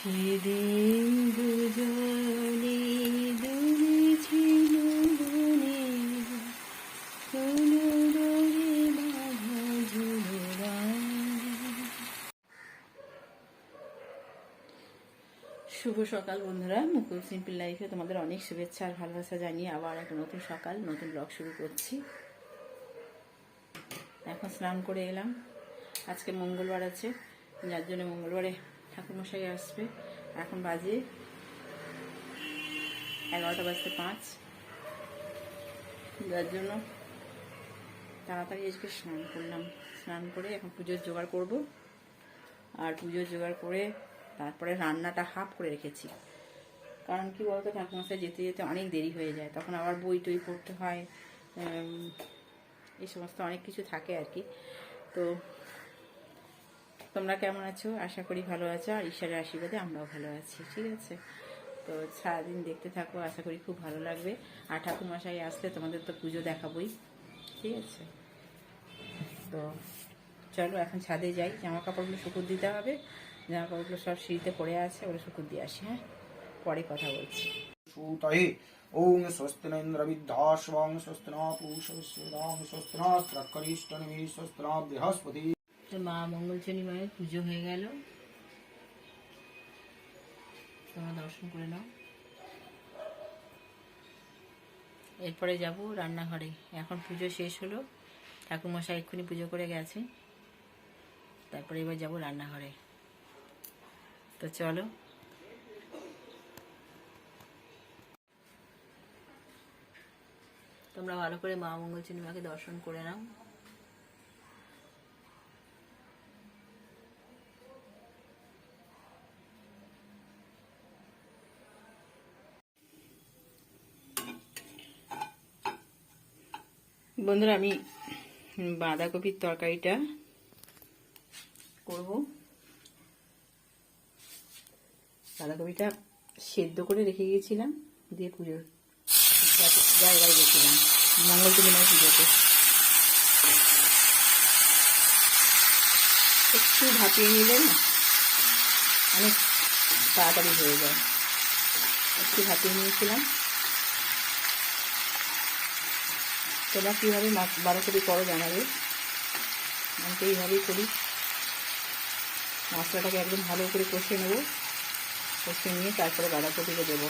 সেদিন দুজনে দূরে ছিল বাঁধা শুভ সকাল বন্ধুরা। মুকুল সিম্পল লাইফে তোমাদের অনেক শুভেচ্ছা আর ভালোবাসা জানিয়ে আবার একটা নতুন সকাল, নতুন ব্লগ শুরু করছি। এখন স্নান করে এলাম। আজকে মঙ্গলবার আছে, যার জন্য মঙ্গলবারে ঠাকুরমশাই আসবে। এখন বাজে এগারোটা বাজতে পাঁচ। যার জন্য তাড়াতাড়ি আজকে স্নান করলাম। স্নান করে এখন পুজোর জোগাড় করব। আর পুজোর জোগাড় করে তারপরে রান্নাটা হাফ করে রেখেছি। কারণ কি বলতো, ঠাকুরমশাই যেতে যেতে অনেক দেরি হয়ে যায়। তখন আবার বই টই পড়তে হয় এই সমস্ত অনেক কিছু থাকে আর কি। তো তোমরা কেমন আছো? আশা করি ভালো আছো, আর ঈশ্বরের আশীর্বাদে আমরাও ভালো আছি, ঠিক আছে? তো সারাদিন দেখতে থাকো, আশা করি খুব ভালো লাগবে। আর ঠাকুমশাই আসলে তোমাদের তো পুজো দেখাবই, ঠিক আছে? তো চলো, এখন ছাদে যাই। জামা কাপড়গুলো শুকুর দিতে হবে। জামা কাপড়গুলো সব সিঁড়িতে পড়ে আছে ওরা শুকুর দিয়ে আসি হ্যাঁ? পরে কথা বলছি। ওং স্বস্তি নেন্দ্র বিদ্যাশ স্বস্তি না পুষ স্বস্তি স্বস্তি না স্বস্তি বৃহস্পতি তো মা মঙ্গলচনী মায়ের পুজো হয়ে গেল। তোমরা দর্শন করে নাও। এরপরে যাব রান্নাঘরে। এখন পুজো শেষ হলো। ঠাকুরমশাই এক্ষুনি পুজো করে গেছে। তারপরে এবার যাব রান্নাঘরে। তো চলো। তোমরা ভালো করে মা মঙ্গলচনী মাকে দর্শন করে নাও। বন্ধুরা, আমি বাঁধাকপির তরকারিটা করব। বাঁধাকপিটা সেদ্ধ করে রেখে গিয়েছিলাম, দিয়ে পুজোর জায়গায় গেছিলাম মঙ্গল তুলিমার পুজোতে। একটু ভাপিয়ে নিলে না অনেক তাড়াতাড়ি হয়ে যায়। একটু ভাপিয়ে নিয়েছিলাম। তোমরা কীভাবে মাছ বাঁধাকপি করো জানাবে? আমি তো এইভাবেই করি। মশলাটাকে একদম ভালো করে কষে নেব। কষে নিয়ে তারপরে বাঁধাকপিকে দেবো।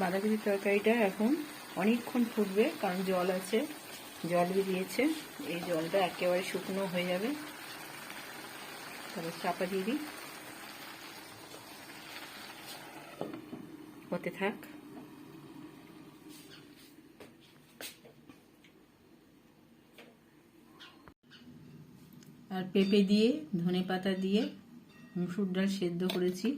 বাঁধাকপির তরকারিটা এখন অনেকক্ষণ ফুটবে, কারণ জল আছে। জল দিয়েছে এই জলটা একেবারে শুকনো হয়ে যাবে। তারপর চাপা দিয়ে দিই। হতে থাক। আর পেঁপে দিয়ে ধনে পাতা দিয়ে, মুসুর ডাল সেদ্ধ করেছি।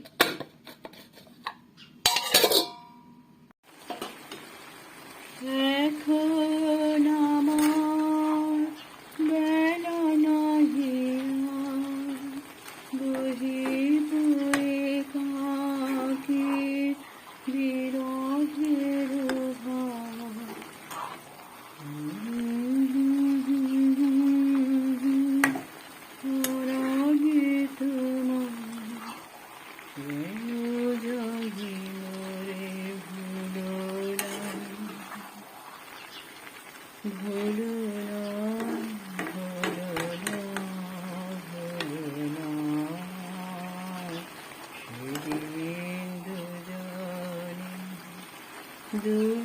ভুলো ভুলো ভুলো দুজন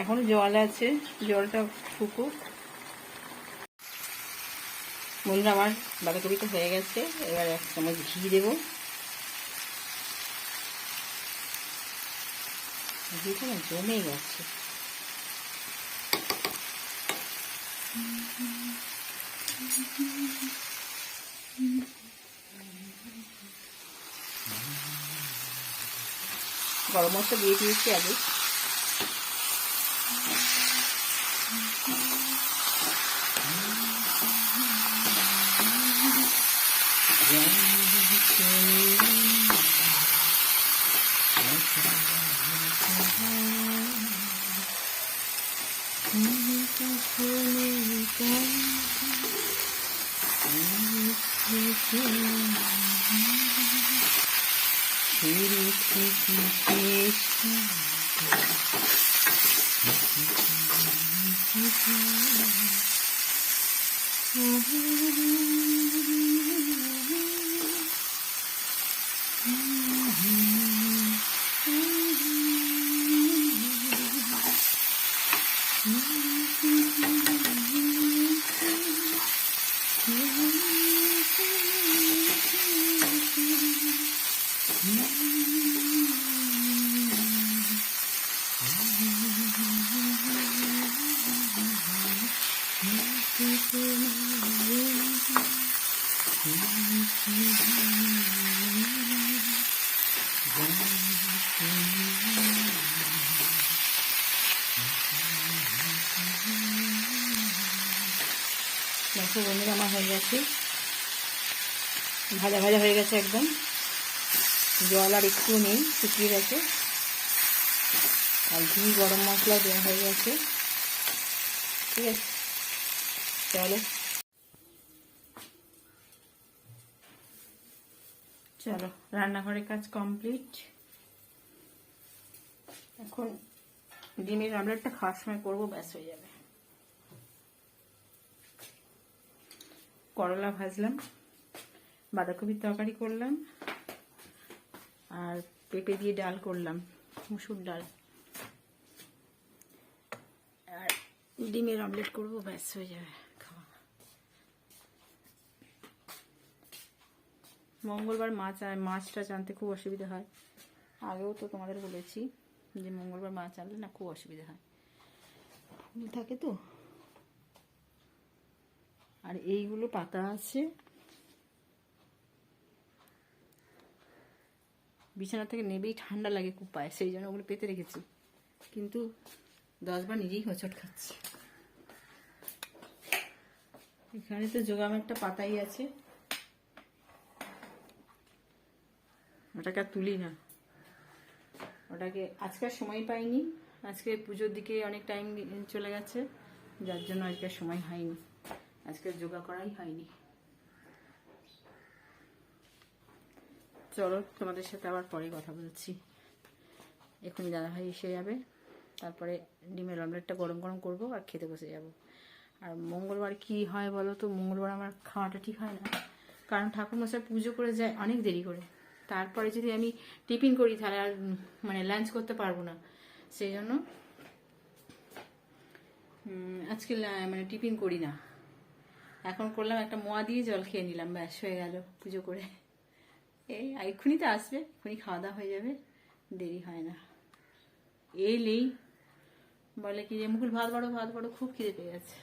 এখনও জল আছে, জলটা ফুকুক। বন্ধুরা, আমার বাঁধাকপিটা হয়ে গেছে। এবার এক চামচ ঘি দেবো। ঘিটা না জমে গেছে গরম মশলা দিয়ে দিয়েছি আগে দেখো বন্ধুরা, আমার হয়ে গেছে। ভাজা ভাজা হয়ে গেছে একদম। জল আর একটু নেই, শুকিয়ে গেছে। আর ঘি, গরম মশলা দেওয়া হয়ে গেছে। ঠিক আছে? চলো চলো, রান্নাঘরের কাজ কমপ্লিট এখন ডিমের আমলেটটা খাওয়ার সময় করব, ব্যাস হয়ে যাবে। করলা ভাজলাম, বাঁধাকপির তরকারি করলাম, আর পেঁপে দিয়ে ডাল করলাম, মুসুর ডাল। আর ডিমের অমলেট করব, ব্যাস হয়ে যাবে খাওয়া মঙ্গলবার মাছ মাছটা জানতে খুব অসুবিধা হয়। আগেও তো তোমাদের বলেছি যে মঙ্গলবার মাছ আনলে না খুব অসুবিধা হয়। থাকে তো। আর এইগুলো পাতা আছে। বিছানা থেকে নেবেই, ঠান্ডা লাগে খুব পায়ে, সেই জন্য ওগুলো পেতে রেখেছি। কিন্তু দশবার নিজেই হোঁচট খাচ্ছি। এখানে তো যোগাম একটা পাতাই আছে। ওটাকে আর তুলি না। ওটাকে আজকে সময় পাইনি। আজকে পুজোর দিকে অনেক টাইম চলে গেছে, যার জন্য আজকে সময় হয়নি। আজকে যোগা করাই হয়নি। চলো, তোমাদের সাথে আবার পরে কথা বলছি। এখনই দাদাভাই এসে যাবে। তারপরে ডিমের অমলেটটা গরম গরম করব আর খেতে বসে যাব। আর মঙ্গলবার কি হয় বলো তো? মঙ্গলবার আমার খাওয়াটা ঠিক হয় না। কারণ ঠাকুরমশাই পুজো করে যায় অনেক দেরি করে। তারপরে যদি আমি টিফিন করি, তাহলে আর মানে লাঞ্চ করতে পারব না। সেই জন্য আজকে মানে টিফিন করি না। এখন করলাম একটা মোয়া দিয়ে জল খেয়ে নিলাম, ব্যাস হয়ে গেল পুজো করে। এই এক্ষুনি তো আসবে, এক্ষুনি খাওয়া দাওয়া হয়ে যাবে, দেরি হয় না। এলেই বলে কি রেমুকুল ভাত বাড়ো ভাত বাড়ো, খুব খিদে পেয়ে গেছে।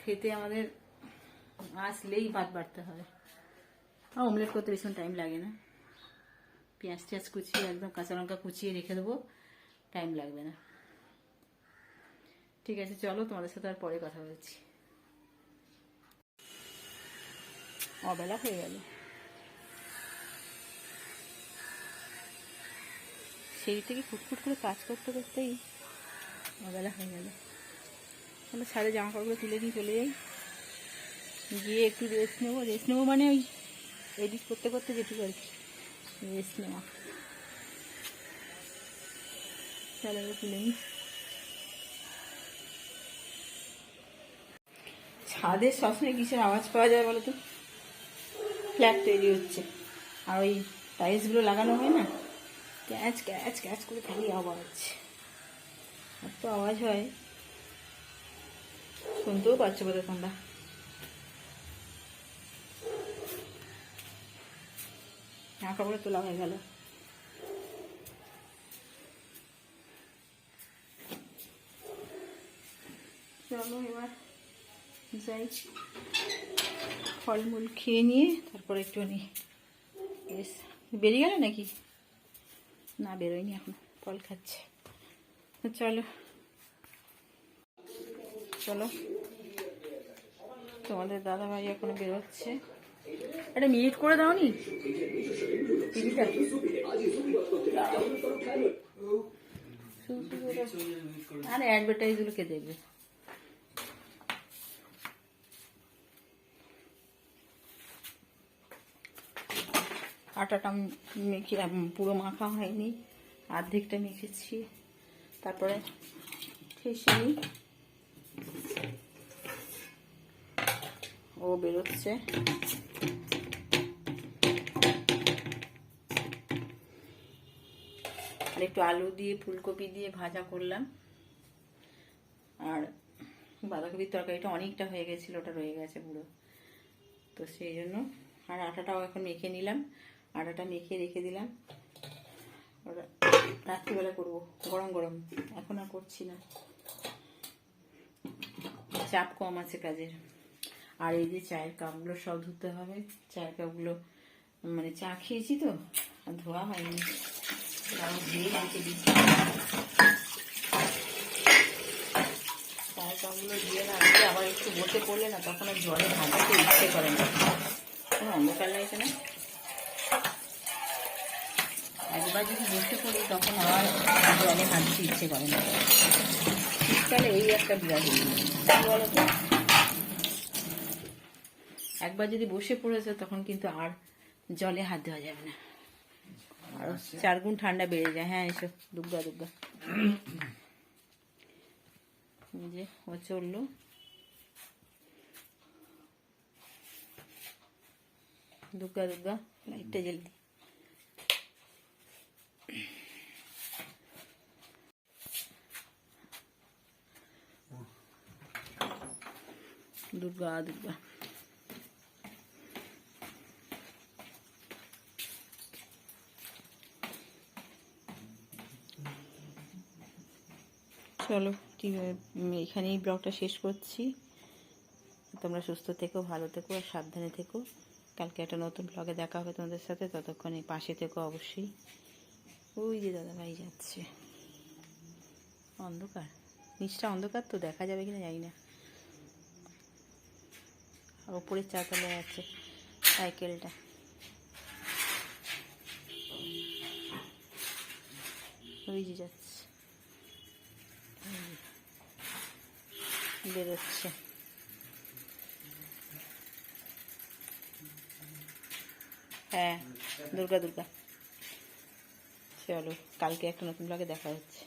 খেতে আমাদের আসলেই ভাত বাড়তে হয়। অমলেট করতে ভীষণ টাইম লাগে না পেঁয়াজ টেয়াজ কুচিয়ে একদম কাঁচা লঙ্কা কুচিয়ে রেখে দেবো টাইম লাগবে না ঠিক আছে চলো তোমাদের সাথে আর পরে কথা বলছি অবেলা হয়ে গেল সেই থেকে ফুটফুট করে কাজ করতে করতেই অবেলা হয়ে গেল আমরা সাড়ে জামা কাপড়গুলো তুলে নিয়ে চলে যাই গিয়ে একটু রেস্ট নেব রেস্ট নেব মানে ওই এডিট করতে করতে যেটুকু আর কি। ছাদের সবসময় কিসের আওয়াজ পাওয়া যায় বলো তো ফ্ল্যাট তৈরি হচ্ছে। আর ওই টাইলসগুলো লাগানো হয় না? ক্যাচ ক্যাচ ক্যাচ করে খালি আওয়াজ। এত আওয়াজ হয়। শুনতেও পাচ্ছ বোধ তোমরা জামা কাপড়ে তোলা হয়ে গেল। চলো এবার যাই। ফলমূল খেয়ে নিয়ে তারপর একটুখানি বেশ বেরিয়ে গেলে নাকি? না, বেরোয়নি এখন, ফল খাচ্ছে। চলো। চলো। তোমাদের দাদা ভাই এখনও বেরোচ্ছে। একটা মিনিট করে দাও নি আটাটা মেখে পুরো মাখা হয়নি। অর্ধেকটা মেখেছি। তারপরে ঠেসে নিই ও বেরোচ্ছে। আর একটু আলু দিয়ে, ফুলকপি দিয়ে ভাজা করলাম। আর বাঁধাকপির তরকারিটা অনেকটা হয়ে গেছিল, ওটা রয়ে গেছে পুরো। তো সেই জন্য আর আটাটাও এখন মেখে নিলাম। আটাটা মেখে রেখে দিলাম। ওটা রাত্রিবেলা করব, গরম গরম। এখন আর করছি না। চাপ কম আছে কাজের। আর এই যে চায়ের কাপগুলো সব ধুতে হবে। চায়ের কাপগুলো মানে চা খেয়েছি তো ধোয়া হয়নি। চায়ের দিয়ে না আবার একটু বসে পড়লে না তখন আর জলে ভাজাতে ইচ্ছে করে না কোনো অন্ধকার লাগছে না একবার যদি বসে পড়ি তখন আর জলে হাঁটতে ইচ্ছে করে না শীতকালে এই একটা বিরাট। বলো তো একবার যদি বসে পড়েছে তখন কিন্তু আর জলে হাত দেওয়া যাবে না আর চার গুণ ঠান্ডা বেড়ে যায় হ্যাঁ এসো দুর্গা দুর্গা এই যে ও চলল দুর্গা দুর্গা লাইটটা জলদি দুর্গা দুর্গা চলো এখানেই ব্লগটা শেষ করছি। তোমরা সুস্থ থেকো, ভালো থেকো আর সাবধানে থেকো। কালকে একটা নতুন ব্লগে দেখা হবে তোমাদের সাথে। ততক্ষণে পাশে থেকো অবশ্যই। ওই যে দাদা ভাই যাচ্ছে। অন্ধকার। নিচটা অন্ধকার তো, দেখা যাবে কিনা জানি না। আর ওপরের চারতলায় আছে সাইকেলটা ওই যে যাচ্ছে। বেরোচ্ছে। হ্যাঁ দুর্গা দুর্গা। চলো কালকে একটা নতুন ব্লগে দেখা হচ্ছে।